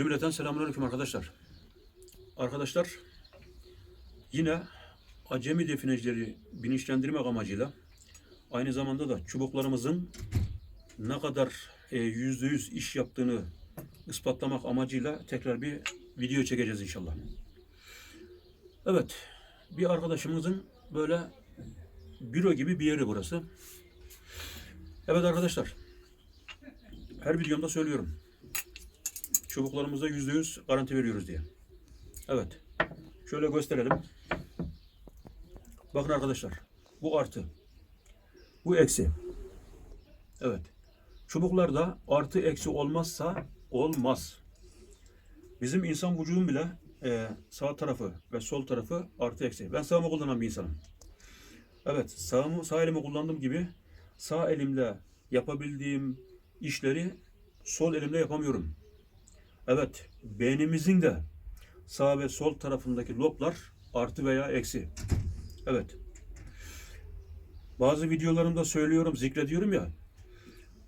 Cümleten selamünaleyküm arkadaşlar. Arkadaşlar yine acemi definecileri bilinçlendirmek amacıyla aynı zamanda da çubuklarımızın ne kadar e, yüzde yüz iş yaptığını ispatlamak amacıyla tekrar bir video çekeceğiz inşallah. Evet, bir arkadaşımızın böyle büro gibi bir yeri burası. Evet arkadaşlar, her videomda söylüyorum çubuklarımıza yüzde yüz garanti veriyoruz diye. Evet. Şöyle gösterelim. Bakın arkadaşlar. Bu artı. Bu eksi. Evet. Çubuklarda artı eksi olmazsa olmaz. Bizim insan vücudun bile e, sağ tarafı ve sol tarafı artı eksi. Ben sağımı kullanan bir insanım. Evet. Sağımı, sağ elimi kullandığım gibi sağ elimle yapabildiğim işleri sol elimle yapamıyorum. Evet, beynimizin de sağ ve sol tarafındaki loblar artı veya eksi. Evet. Bazı videolarımda söylüyorum, zikrediyorum ya.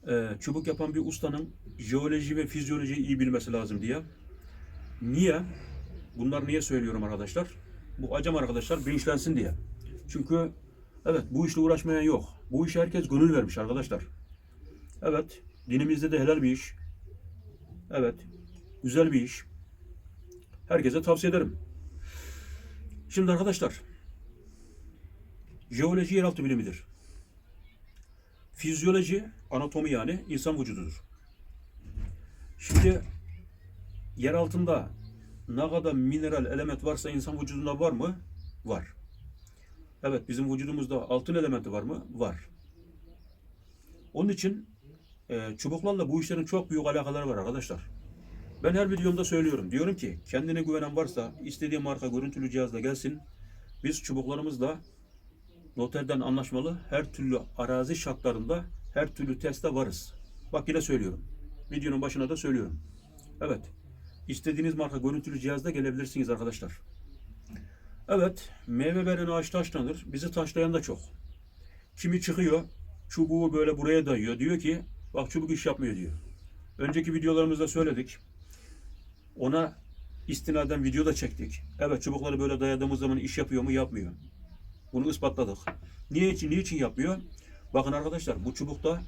e, çubuk yapan bir ustanın jeoloji ve fizyolojiyi iyi bilmesi lazım diye. Niye? Bunlar niye söylüyorum arkadaşlar? Bu acem arkadaşlar bilinçlensin diye. Çünkü evet bu işle uğraşmayan yok. Bu işe herkes gönül vermiş arkadaşlar. Evet, dinimizde de helal bir iş. Evet, Güzel bir iş. Herkese tavsiye ederim. Şimdi arkadaşlar, jeoloji yeraltı bilimidir. Fizyoloji, anatomi yani insan vücududur. Şimdi yer altında ne kadar mineral element varsa insan vücudunda var mı? Var. Evet bizim vücudumuzda altın elementi var mı? Var. Onun için e, çubuklarla bu işlerin çok büyük alakaları var arkadaşlar. Ben her videomda söylüyorum. Diyorum ki kendine güvenen varsa istediği marka görüntülü cihazla gelsin. Biz çubuklarımızla noterden anlaşmalı her türlü arazi şartlarında her türlü teste varız. Bak yine söylüyorum. Videonun başına da söylüyorum. Evet. İstediğiniz marka görüntülü cihazda gelebilirsiniz arkadaşlar. Evet. Meyve veren ağaç taşlanır. Bizi taşlayan da çok. Kimi çıkıyor. Çubuğu böyle buraya dayıyor. Diyor ki bak çubuk iş yapmıyor diyor. Önceki videolarımızda söyledik. Ona istinaden video da çektik. Evet çubukları böyle dayadığımız zaman iş yapıyor mu? Yapmıyor. Bunu ispatladık. Niye için, niçin yapmıyor? Bakın arkadaşlar bu çubukta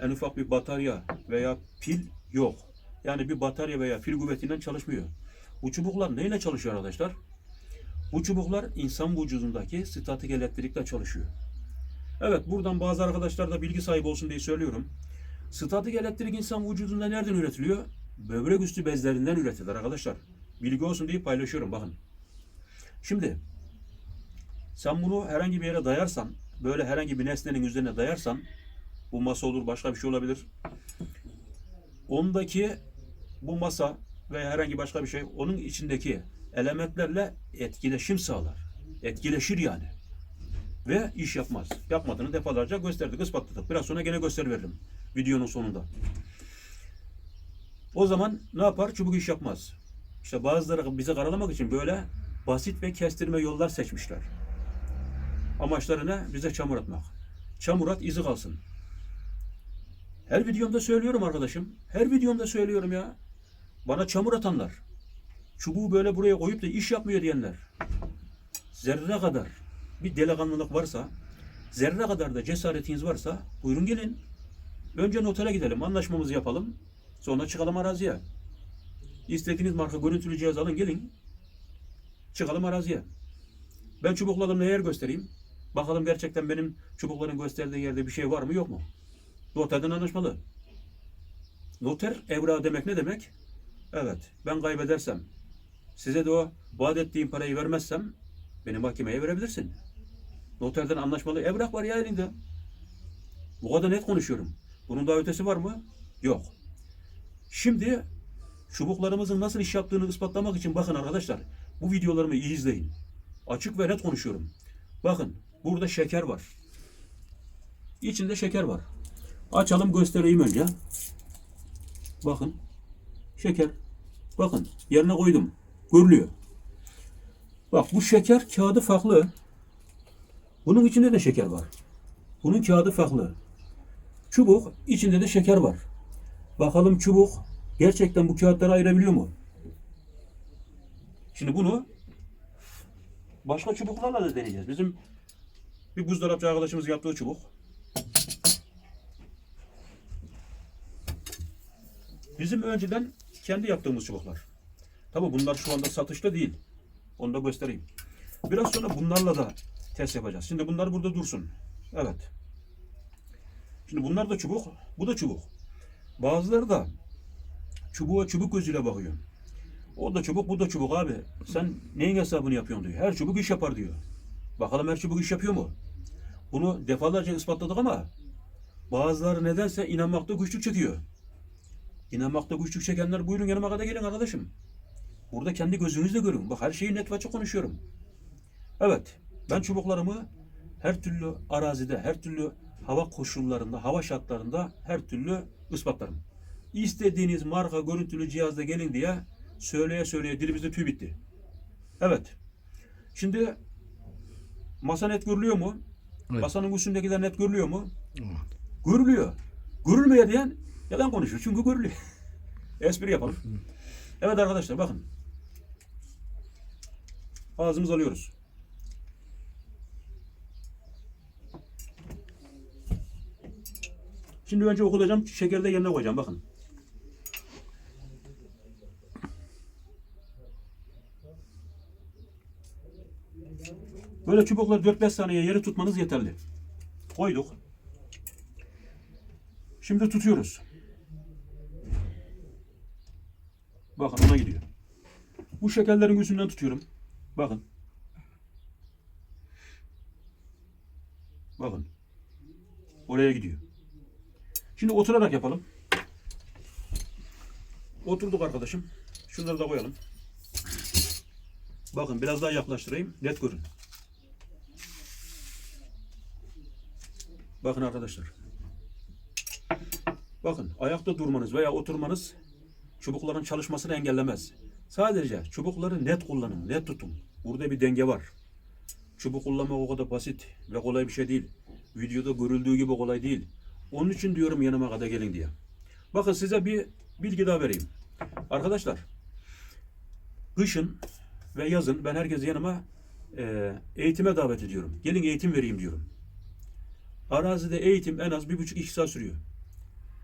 en ufak bir batarya veya pil yok. Yani bir batarya veya pil kuvvetinden çalışmıyor. Bu çubuklar neyle çalışıyor arkadaşlar? Bu çubuklar insan vücudundaki statik elektrikle çalışıyor. Evet buradan bazı arkadaşlar da bilgi sahibi olsun diye söylüyorum. Statik elektrik insan vücudunda nereden üretiliyor? Böbrek üstü bezlerinden üretilir arkadaşlar. Bilgi olsun diye paylaşıyorum bakın. Şimdi sen bunu herhangi bir yere dayarsan, böyle herhangi bir nesnenin üzerine dayarsan, bu masa olur, başka bir şey olabilir. Ondaki bu masa veya herhangi başka bir şey onun içindeki elementlerle etkileşim sağlar. Etkileşir yani. Ve iş yapmaz. Yapmadığını defalarca gösterdik, ispatladık. Biraz sonra gene gösteririm videonun sonunda. O zaman ne yapar? Çubuk iş yapmaz. İşte bazıları bizi karalamak için böyle basit ve kestirme yollar seçmişler. Amaçları ne? Bize çamur atmak. Çamur at izi kalsın. Her videomda söylüyorum arkadaşım. Her videomda söylüyorum ya. Bana çamur atanlar. Çubuğu böyle buraya koyup da iş yapmıyor diyenler. Zerre kadar bir delikanlılık varsa, zerre kadar da cesaretiniz varsa buyurun gelin. Önce notere gidelim, anlaşmamızı yapalım. Sonra çıkalım araziye. İstediğiniz marka görüntülü cihaz alın gelin. Çıkalım araziye. Ben çubuklarımla yer göstereyim. Bakalım gerçekten benim çubukların gösterdiği yerde bir şey var mı yok mu? Noterden anlaşmalı. Noter evra demek ne demek? Evet ben kaybedersem size de o vaat ettiğim parayı vermezsem beni mahkemeye verebilirsin. Noterden anlaşmalı evrak var ya elinde. Bu kadar net konuşuyorum. Bunun daha ötesi var mı? Yok. Şimdi çubuklarımızın nasıl iş yaptığını ispatlamak için bakın arkadaşlar. Bu videolarımı iyi izleyin. Açık ve net konuşuyorum. Bakın burada şeker var. İçinde şeker var. Açalım göstereyim önce. Bakın. Şeker. Bakın yerine koydum. Görülüyor. Bak bu şeker kağıdı farklı. Bunun içinde de şeker var. Bunun kağıdı farklı. Çubuk içinde de şeker var. Bakalım çubuk gerçekten bu kağıtları ayırabiliyor mu? Şimdi bunu başka çubuklarla da deneyeceğiz. Bizim bir buzdolapçı arkadaşımız yaptığı çubuk. Bizim önceden kendi yaptığımız çubuklar. Tabi bunlar şu anda satışta değil. Onu da göstereyim. Biraz sonra bunlarla da test yapacağız. Şimdi bunlar burada dursun. Evet. Şimdi bunlar da çubuk, bu da çubuk. Bazıları da çubuğa çubuk gözüyle bakıyor. O da çubuk, bu da çubuk abi. Sen neyin hesabını yapıyorsun diyor. Her çubuk iş yapar diyor. Bakalım her çubuk iş yapıyor mu? Bunu defalarca ispatladık ama bazıları nedense inanmakta güçlük çekiyor. İnanmakta güçlük çekenler buyurun yanıma kadar gelin arkadaşım. Burada kendi gözünüzle görün. Bak her şeyi net ve açık konuşuyorum. Evet, ben çubuklarımı her türlü arazide, her türlü hava koşullarında, hava şartlarında her türlü ispatlarım. İstediğiniz marka görüntülü cihazda gelin diye söyleye söyleye dilimizde tüy bitti. Evet. Şimdi masa net görülüyor mu? Evet. Masanın üstündekiler net görülüyor mu? Görülüyor. Görülmeye diyen yalan konuşuyor. Çünkü görülüyor. Espri yapalım. Evet arkadaşlar bakın. Ağzımız alıyoruz. Şimdi önce okutacağım. Şekeri de yerine koyacağım. Bakın. Böyle çubukla 4-5 saniye yeri tutmanız yeterli. Koyduk. Şimdi tutuyoruz. Bakın ona gidiyor. Bu şekerlerin üstünden tutuyorum. Bakın. Bakın. Oraya gidiyor. Şimdi oturarak yapalım. Oturduk arkadaşım. Şunları da koyalım. Bakın biraz daha yaklaştırayım. Net görün. Bakın arkadaşlar. Bakın ayakta durmanız veya oturmanız çubukların çalışmasını engellemez. Sadece çubukları net kullanın, net tutun. Burada bir denge var. Çubuk kullanmak o kadar basit ve kolay bir şey değil. Videoda görüldüğü gibi kolay değil. Onun için diyorum yanıma kadar gelin diye. Bakın size bir bilgi daha vereyim. Arkadaşlar, kışın ve yazın ben herkesi yanıma e, eğitime davet ediyorum. Gelin eğitim vereyim diyorum. Arazide eğitim en az bir buçuk iki saat sürüyor.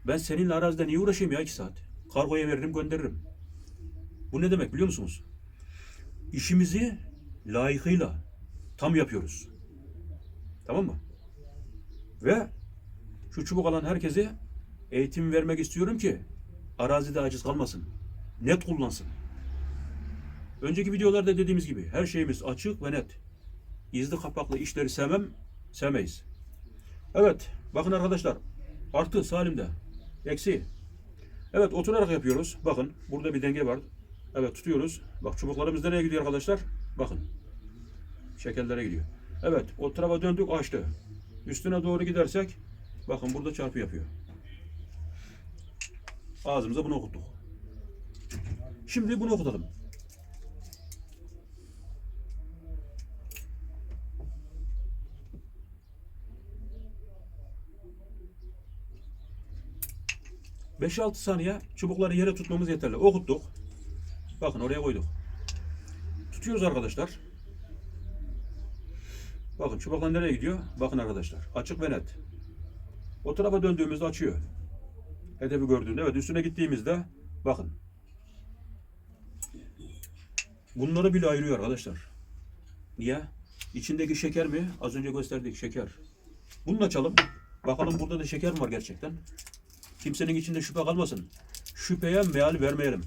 Ben seninle arazide niye uğraşayım ya iki saat? Kargoya veririm gönderirim. Bu ne demek biliyor musunuz? İşimizi layıkıyla tam yapıyoruz. Tamam mı? Ve şu çubuk alan herkese eğitim vermek istiyorum ki arazide aciz kalmasın. Net kullansın. Önceki videolarda dediğimiz gibi her şeyimiz açık ve net. İzli kapaklı işleri sevmem, sevmeyiz. Evet, bakın arkadaşlar. Artı Salim'de. Eksi. Evet, oturarak yapıyoruz. Bakın, burada bir denge var. Evet, tutuyoruz. Bak çubuklarımız nereye gidiyor arkadaşlar? Bakın. Şekerlere gidiyor. Evet, o tarafa döndük, açtı. Üstüne doğru gidersek, bakın burada çarpı yapıyor. Ağzımıza bunu okuttuk. Şimdi bunu okutalım. Beş altı saniye çubukları yere tutmamız yeterli. Okuttuk. Bakın oraya koyduk. Tutuyoruz arkadaşlar. Bakın çubuklar nereye gidiyor? Bakın arkadaşlar. Açık ve net. O tarafa döndüğümüzde açıyor. Hedefi gördüğünde. Evet üstüne gittiğimizde bakın. Bunları bile ayırıyor arkadaşlar. Niye? İçindeki şeker mi? Az önce gösterdik şeker. Bunu açalım. Bakalım burada da şeker mi var gerçekten? Kimsenin içinde şüphe kalmasın. Şüpheye meal vermeyelim.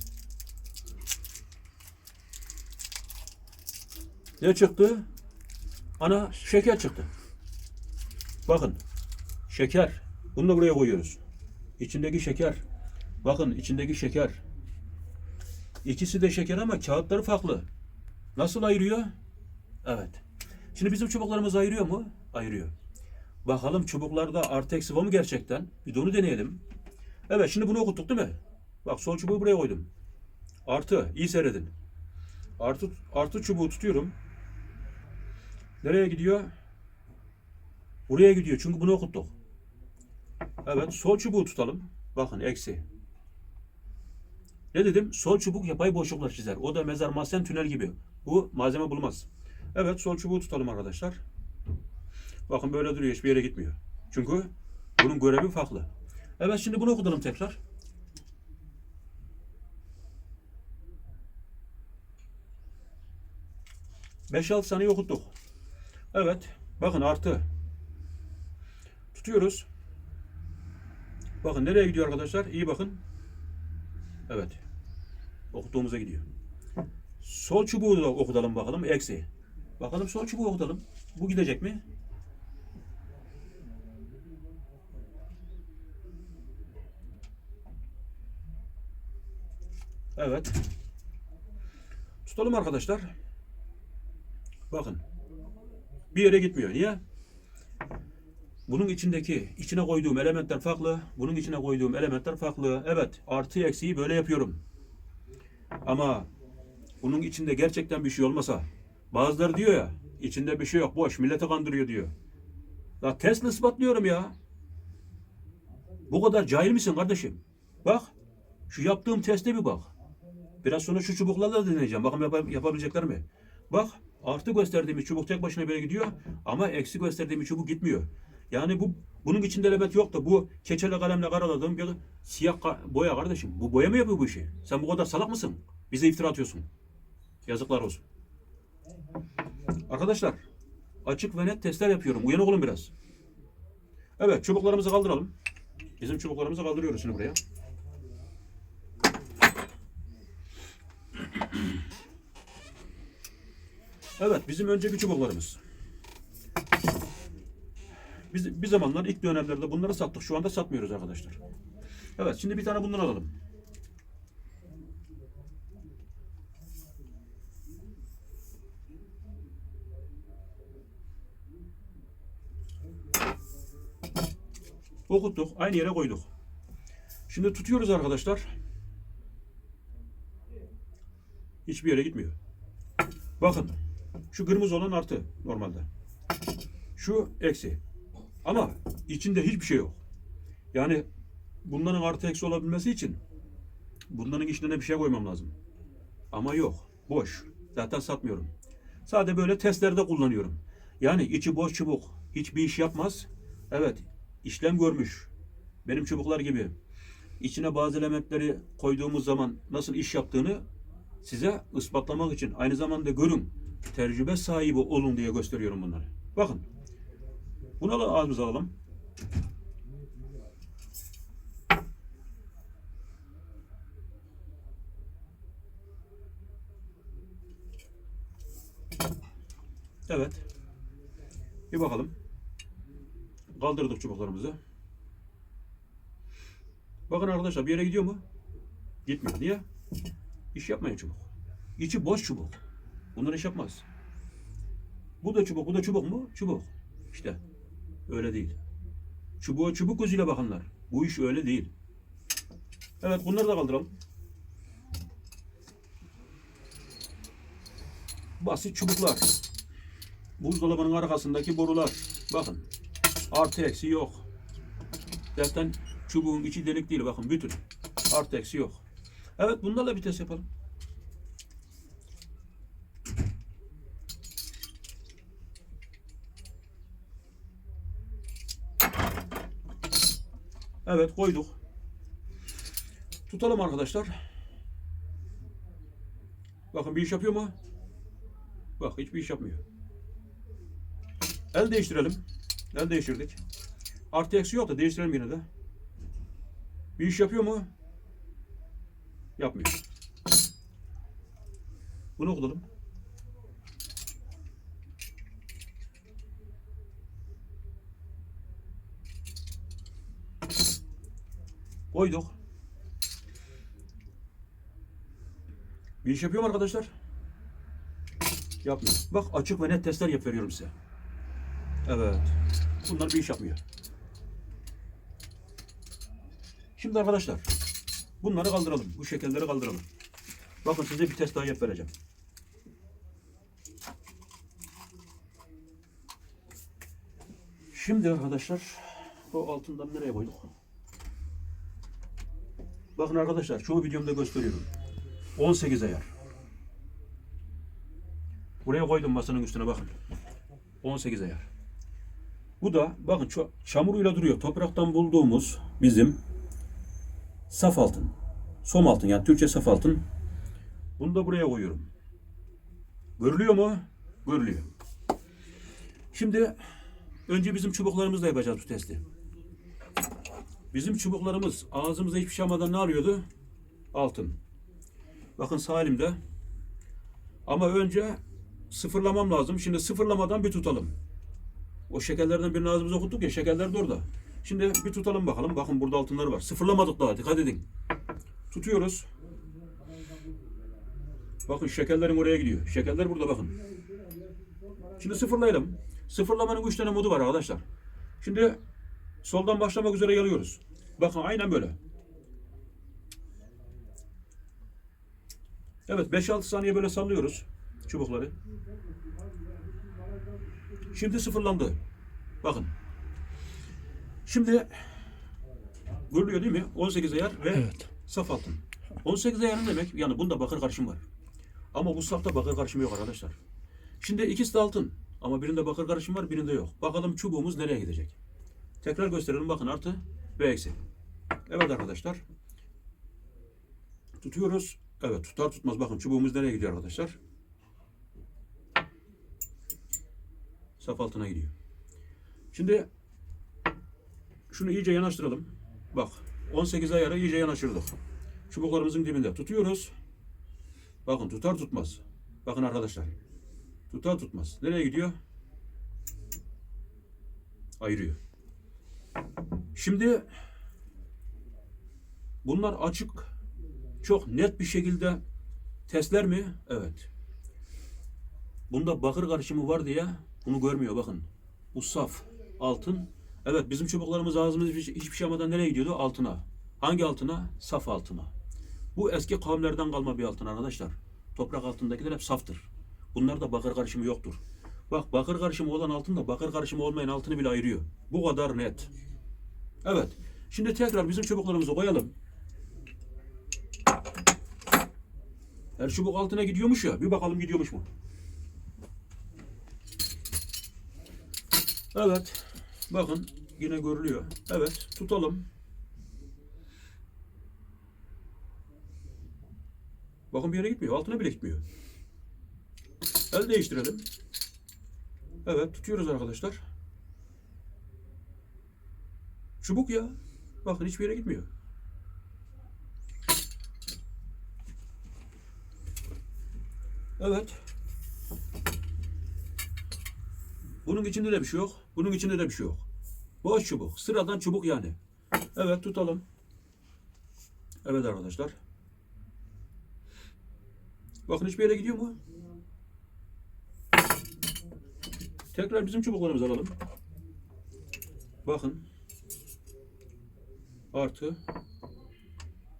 Ne çıktı? Ana şeker çıktı. Bakın. Şeker. Bunu da buraya koyuyoruz. İçindeki şeker. Bakın içindeki şeker. İkisi de şeker ama kağıtları farklı. Nasıl ayırıyor? Evet. Şimdi bizim çubuklarımız ayırıyor mu? Ayırıyor. Bakalım çubuklarda artı eksi var mı gerçekten? Bir de onu deneyelim. Evet şimdi bunu okuttuk değil mi? Bak sol çubuğu buraya koydum. Artı. iyi seyredin. Artı, artı çubuğu tutuyorum. Nereye gidiyor? Buraya gidiyor çünkü bunu okuttuk. Evet sol çubuğu tutalım. Bakın eksi. Ne dedim? Sol çubuk yapay boşluklar çizer. O da mezar mahzen tünel gibi. Bu malzeme bulmaz. Evet sol çubuğu tutalım arkadaşlar. Bakın böyle duruyor. Hiçbir yere gitmiyor. Çünkü bunun görevi farklı. Evet şimdi bunu okudalım tekrar. Beş altı saniye okuttuk. Evet. Bakın artı. Tutuyoruz. Bakın nereye gidiyor arkadaşlar? İyi bakın. Evet. Okuduğumuza gidiyor. Sol çubuğu da okutalım bakalım. Eksi. Bakalım sol çubuğu okutalım. Bu gidecek mi? Evet. Tutalım arkadaşlar. Bakın. Bir yere gitmiyor. Niye? Bunun içindeki, içine koyduğum elementler farklı. Bunun içine koyduğum elementler farklı. Evet, artı eksiği böyle yapıyorum. Ama bunun içinde gerçekten bir şey olmasa, bazıları diyor ya, içinde bir şey yok, boş, millete kandırıyor diyor. Ya Tesla ispatlıyorum ya. Bu kadar cahil misin kardeşim? Bak, şu yaptığım teste bir bak. Biraz sonra şu çubuklarla deneyeceğim. Bakın yap- yapabilecekler mi? Bak, artı gösterdiğimiz çubuk tek başına böyle gidiyor ama eksi gösterdiğimiz çubuk gitmiyor. Yani bu bunun içinde element yok da bu keçeli kalemle karaladığım bir siyah ka- boya kardeşim. Bu boya mı yapıyor bu işi? Sen bu kadar salak mısın? Bize iftira atıyorsun. Yazıklar olsun. Arkadaşlar açık ve net testler yapıyorum. Uyanık olun biraz. Evet çubuklarımızı kaldıralım. Bizim çubuklarımızı kaldırıyoruz şimdi buraya. Evet bizim önceki çubuklarımız. Biz bir zamanlar ilk dönemlerde bunları sattık. Şu anda satmıyoruz arkadaşlar. Evet şimdi bir tane bundan alalım. Okuttuk. Aynı yere koyduk. Şimdi tutuyoruz arkadaşlar. Hiçbir yere gitmiyor. Bakın. Şu kırmızı olan artı normalde. Şu eksi. Ama içinde hiçbir şey yok. Yani bunların artı eksi olabilmesi için bunların içine bir şey koymam lazım. Ama yok. Boş. Zaten satmıyorum. Sadece böyle testlerde kullanıyorum. Yani içi boş çubuk. Hiçbir iş yapmaz. Evet. işlem görmüş. Benim çubuklar gibi. İçine bazı elementleri koyduğumuz zaman nasıl iş yaptığını size ispatlamak için aynı zamanda görün. Tecrübe sahibi olun diye gösteriyorum bunları. Bakın. Bunu da ağzımıza alalım. Evet. Bir bakalım. Kaldırdık çubuklarımızı. Bakın arkadaşlar bir yere gidiyor mu? Gitmiyor. Niye? İş yapmayın çubuk. İçi boş çubuk. Bunlar iş yapmaz. Bu da çubuk, bu da çubuk mu? Çubuk. İşte öyle değil. Çubuğa çubuk gözüyle bakanlar. Bu iş öyle değil. Evet bunları da kaldıralım. Basit çubuklar. Buzdolabının arkasındaki borular. Bakın. Artı eksi yok. Zaten çubuğun içi delik değil. Bakın bütün. Artı eksi yok. Evet bunlarla bir test yapalım. Evet koyduk. Tutalım arkadaşlar. Bakın bir iş yapıyor mu? Bak hiçbir iş yapmıyor. El değiştirelim. El değiştirdik. Artı eksi yok da değiştirelim yine de. Bir iş yapıyor mu? Yapmıyor. Bunu okudalım. Koyduk. Bir iş yapıyor mu arkadaşlar? Yapmıyor. Bak açık ve net testler yap veriyorum size. Evet. Bunlar bir iş yapmıyor. Şimdi arkadaşlar bunları kaldıralım. Bu şekerleri kaldıralım. Bakın size bir test daha yap vereceğim. Şimdi arkadaşlar o altından nereye koyduk? Bakın arkadaşlar çoğu videomda gösteriyorum. 18 ayar. Buraya koydum masanın üstüne bakın. 18 ayar. Bu da bakın çamuruyla duruyor. Topraktan bulduğumuz bizim saf altın. Som altın yani Türkçe saf altın. Bunu da buraya koyuyorum. Görülüyor mu? Görülüyor. Şimdi önce bizim çubuklarımızla yapacağız bu testi. Bizim çubuklarımız ağzımıza hiçbir şey almadan ne alıyordu? Altın. Bakın sağ. Ama önce sıfırlamam lazım. Şimdi sıfırlamadan bir tutalım. O şekerlerden birini ağzımıza okuttuk ya şekerler de orada. Şimdi bir tutalım bakalım. Bakın burada altınları var. Sıfırlamadık daha dikkat edin. Tutuyoruz. Bakın şekerlerin oraya gidiyor. Şekerler burada bakın. Şimdi sıfırlayalım. Sıfırlamanın üç tane modu var arkadaşlar. Şimdi soldan başlamak üzere geliyoruz. Bakın aynen böyle. Evet 5-6 saniye böyle sallıyoruz çubukları. Şimdi sıfırlandı. Bakın. Şimdi görülüyor değil mi? 18 ayar ve Evet. saf altın. 18 ayar ne demek? Yani bunda bakır karışım var. Ama bu safta bakır karışımı yok arkadaşlar. Şimdi ikisi de altın. Ama birinde bakır karışım var, birinde yok. Bakalım çubuğumuz nereye gidecek? Tekrar gösterelim. Bakın artı ve eksi. Evet arkadaşlar. Tutuyoruz. Evet tutar tutmaz. Bakın çubuğumuz nereye gidiyor arkadaşlar? Saf altına gidiyor. Şimdi şunu iyice yanaştıralım. Bak 18 ayarı iyice yanaştırdık. Çubuklarımızın dibinde tutuyoruz. Bakın tutar tutmaz. Bakın arkadaşlar. Tutar tutmaz. Nereye gidiyor? Ayırıyor. Şimdi bunlar açık, çok net bir şekilde testler mi? Evet. Bunda bakır karışımı var diye bunu görmüyor bakın. Bu saf altın. Evet bizim çubuklarımız ağzımız hiç- hiçbir şey almadan nereye gidiyordu? Altına. Hangi altına? Saf altına. Bu eski kavimlerden kalma bir altın arkadaşlar. Toprak altındakiler hep saftır. Bunlarda bakır karışımı yoktur. Bak bakır karışımı olan altın da bakır karışımı olmayan altını bile ayırıyor. Bu kadar net. Evet. Şimdi tekrar bizim çubuklarımızı koyalım. Her çubuk altına gidiyormuş ya. Bir bakalım gidiyormuş mu? Evet. Bakın yine görülüyor. Evet. Tutalım. Bakın bir yere gitmiyor. Altına bile gitmiyor. El değiştirelim. Evet tutuyoruz arkadaşlar. Çubuk ya. Bakın hiçbir yere gitmiyor. Evet. Bunun içinde de bir şey yok. Bunun içinde de bir şey yok. Boş çubuk. Sıradan çubuk yani. Evet tutalım. Evet arkadaşlar. Bakın hiçbir yere gidiyor mu? Tekrar bizim çubuklarımızı alalım. Bakın. Artı.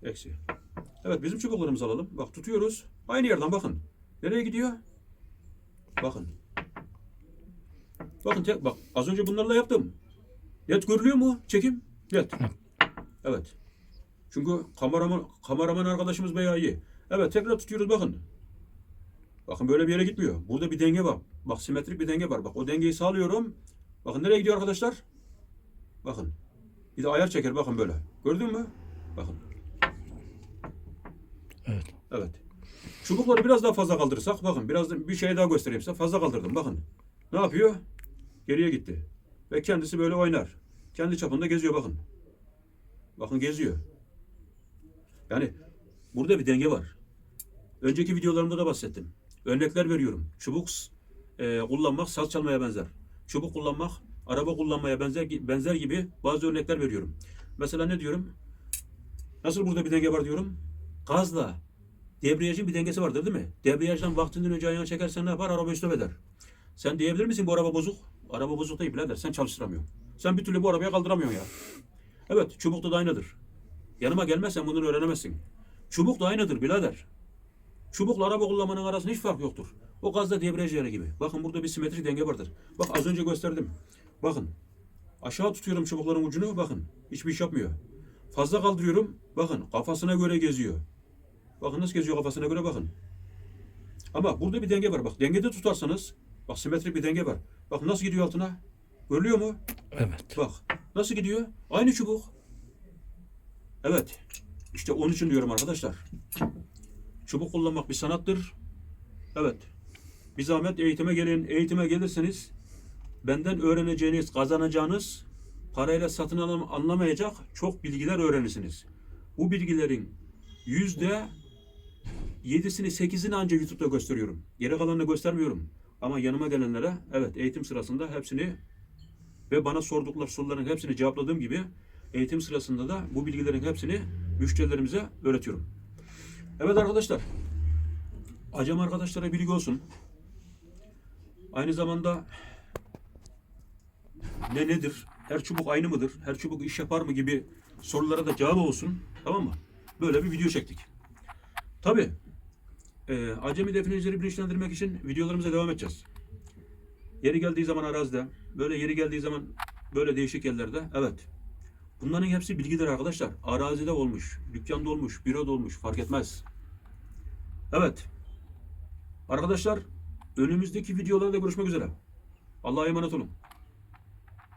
Eksi. Evet bizim çubuklarımızı alalım. Bak tutuyoruz. Aynı yerden bakın. Nereye gidiyor? Bakın. Bakın tek, bak az önce bunlarla yaptım. Net görülüyor mu? Çekim. Net. Evet. Çünkü kameraman, kameraman arkadaşımız bayağı iyi. Evet tekrar tutuyoruz bakın. Bakın böyle bir yere gitmiyor. Burada bir denge var. Bak simetrik bir denge var. Bak o dengeyi sağlıyorum. Bakın nereye gidiyor arkadaşlar? Bakın. Bir de ayar çeker bakın böyle. Gördün mü? Bakın. Evet. Evet. Çubukları biraz daha fazla kaldırırsak bakın biraz da bir şey daha göstereyim size. Fazla kaldırdım bakın. Ne yapıyor? Geriye gitti. Ve kendisi böyle oynar. Kendi çapında geziyor bakın. Bakın geziyor. Yani burada bir denge var. Önceki videolarımda da bahsettim. Örnekler veriyorum. Çubuk e, kullanmak saz çalmaya benzer. Çubuk kullanmak araba kullanmaya benzer benzer gibi bazı örnekler veriyorum. Mesela ne diyorum? Nasıl burada bir denge var diyorum? Gazla debriyajın bir dengesi vardır değil mi? Debriyajdan vaktinden önce ayağını çekersen ne yapar? Araba istop eder. Sen diyebilir misin bu araba bozuk? Araba bozuk değil birader. Sen çalıştıramıyorsun. Sen bir türlü bu arabayı kaldıramıyorsun ya. Evet çubukta da aynıdır. Yanıma gelmezsen bunları öğrenemezsin. Çubuk da aynıdır birader. Çubukla araba kullanmanın arasında hiç fark yoktur. O gazda debriyaj yeri gibi. Bakın burada bir simetrik denge vardır. Bak az önce gösterdim. Bakın. Aşağı tutuyorum çubukların ucunu. Bakın. Hiçbir iş yapmıyor. Fazla kaldırıyorum. Bakın kafasına göre geziyor. Bakın nasıl geziyor kafasına göre bakın. Ama burada bir denge var. Bak dengede tutarsanız bak simetrik bir denge var. Bak nasıl gidiyor altına. Görülüyor mu? Evet. Bak nasıl gidiyor? Aynı çubuk. Evet. İşte onun için diyorum arkadaşlar. Çubuk kullanmak bir sanattır. Evet. Bir zahmet eğitime gelin. Eğitime gelirseniz benden öğreneceğiniz, kazanacağınız parayla satın alım anlamayacak çok bilgiler öğrenirsiniz. Bu bilgilerin yüzde yedisini, sekizini ancak YouTube'da gösteriyorum. Geri kalanını göstermiyorum. Ama yanıma gelenlere evet eğitim sırasında hepsini ve bana sordukları soruların hepsini cevapladığım gibi eğitim sırasında da bu bilgilerin hepsini müşterilerimize öğretiyorum. Evet arkadaşlar. Acem arkadaşlara bilgi olsun. Aynı zamanda ne nedir? Her çubuk aynı mıdır? Her çubuk iş yapar mı gibi sorulara da cevap olsun. Tamam mı? Böyle bir video çektik. Tabi e, acemi definecileri bilinçlendirmek için videolarımıza devam edeceğiz. Yeri geldiği zaman arazide, böyle yeri geldiği zaman böyle değişik yerlerde, evet. Bunların hepsi bilgidir arkadaşlar. Arazide olmuş, dükkanda olmuş, büroda olmuş, fark etmez. Evet. Arkadaşlar, önümüzdeki videolarda görüşmek üzere. Allah'a emanet olun.